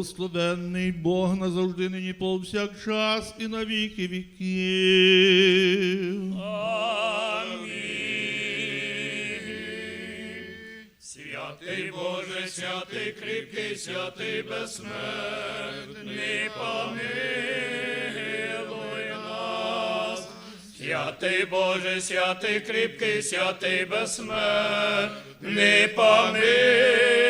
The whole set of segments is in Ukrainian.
Благословенний Бог назавжди нині повсякчас і на віки віків. Святий Боже, святий кріпкий, святий безсмертний, помилуй нас. Святий Боже, святий кріпкий, святий безсмертний, помилуй.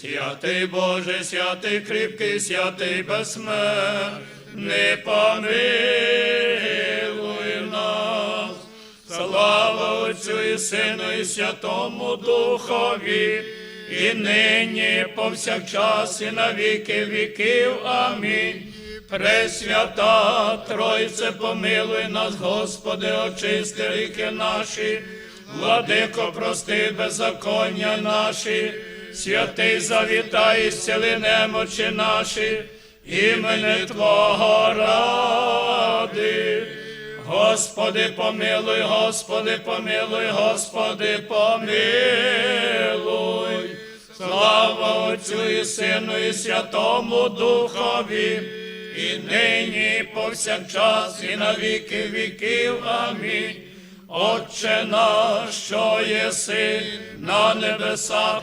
Святий Боже, святий кріпкий, святий безсмертний, помилуй нас. Слава Отцю і Сину, і Святому Духові, і нині, повсякчас, і на віки віків. Амінь. Пресвята Тройце, помилуй нас, Господи, очисти ріки наші, владико, прости беззаконня наші, святий завітай, і немочі наші, імени Твого ради. Господи, помилуй, Господи, помилуй, Господи, помилуй. Слава Отцю і Сину, і Святому Духові, і нині, і повсякчас, і на віки віків. Амінь. Отче наш, що єси на небесах,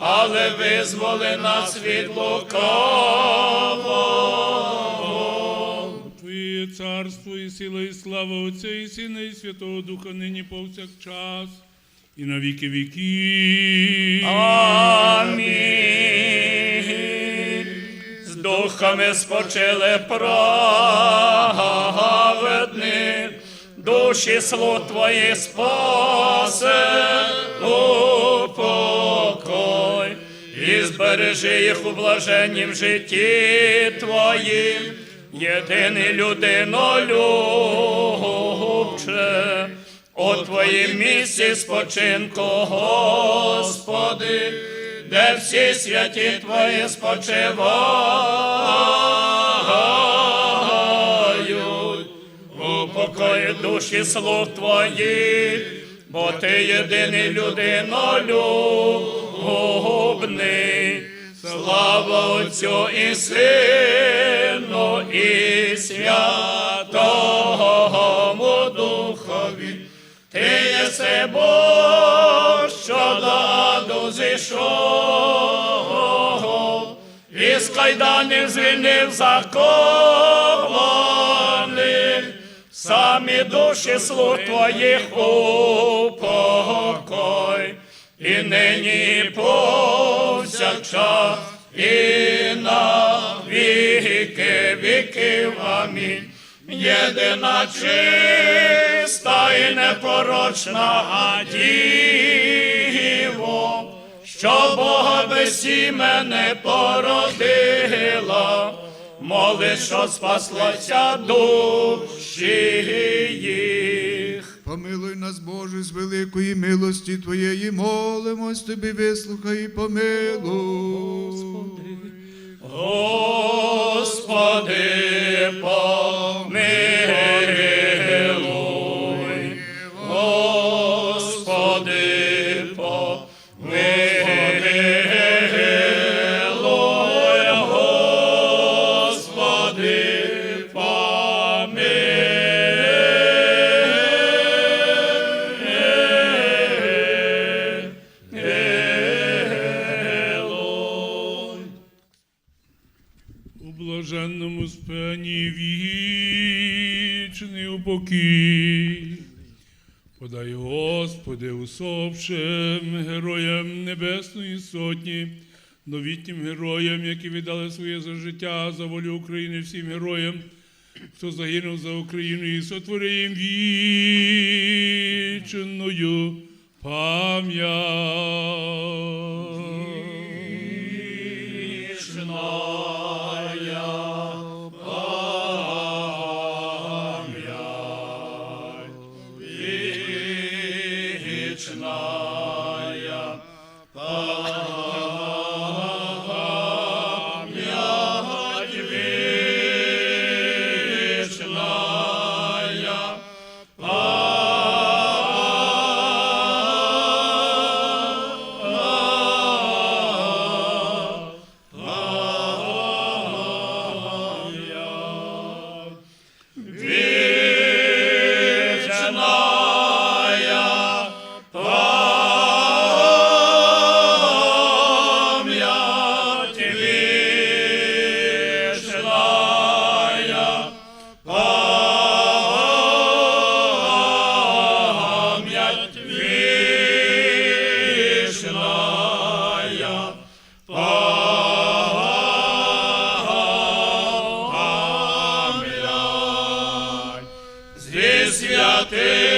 але визволи нас від лукавого. Твоє царство і сила, і слава Отця і Сина, і Святого Духа, нині повсякчас, і на віки віків. Амінь. З духами спочили праведни, душі слуг твої спасе збережи їх у блаженнім житті твоїм, єдиний людинолюбче. У твоїм місці спочинку, Господи, де всі святі Твої спочивають, у покої душі слуг Твоїх, бо Ти єдиний людинолюбний. Слава Отцю і Сину, і Святому Духові. Ти єси Бог, що даду зійшов, із кайданів звільнив закованих, самі душі слуг твоїх у покой, і нині повсякчас, і на віки віків. Амінь. Єдина чиста і непорочна діво, що Бога без мене породила, моли, що спаслася душі їх. Помилуй нас, Боже, з великої милості Твоєї, молимось Тобі, вислухай і помилуй. Господи, Господи помилуй, Подай, Господи, усопшим героям Небесної Сотні, новітнім героям, які віддали своє за життя, за волю України, всім героям, хто загинув за Україну і сотвори їм вічною пам'ять. Krishna. Святий.